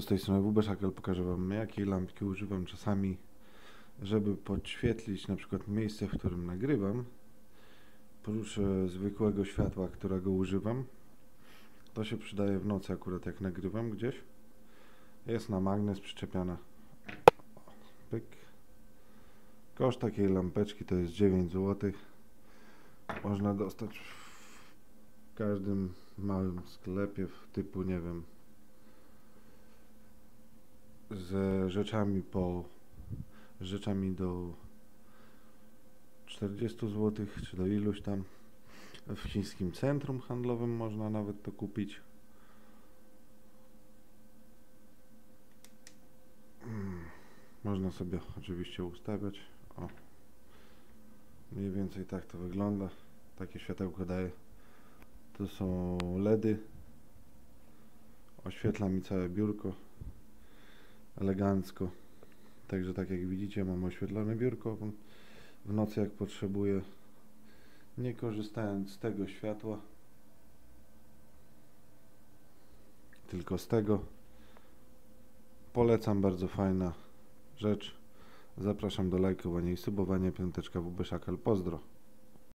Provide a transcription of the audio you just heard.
z tej strony WBShakel pokażę Wam jakiej lampki używam czasami, żeby podświetlić na przykład miejsce, w którym nagrywam. E, zwykłego światła, którego używam. To się przydaje w nocy akurat jak nagrywam gdzieś. Jest na magnes przyczepiona. Pyk. Koszt takiej lampeczki to jest 9 zł. Można dostać w każdym małym sklepie w typu, nie wiem, z rzeczami po rzeczami do 40 zł, czy do iluś tam. W chińskim centrum handlowym można nawet to kupić. Mm, Można sobie oczywiście ustawiać. O. Mniej więcej tak to wygląda. Takie światełko daje. To są LEDy. Oświetla mi całe biurko. Elegancko. Także tak jak widzicie mam oświetlone biurko w- w nocy jak potrzebuję. Nie korzystając z tego światła. Tylko z tego. Polecam, bardzo fajna rzecz. Zapraszam do lajkowania i subowania. Piąteczka WB Szakal. Pozdro.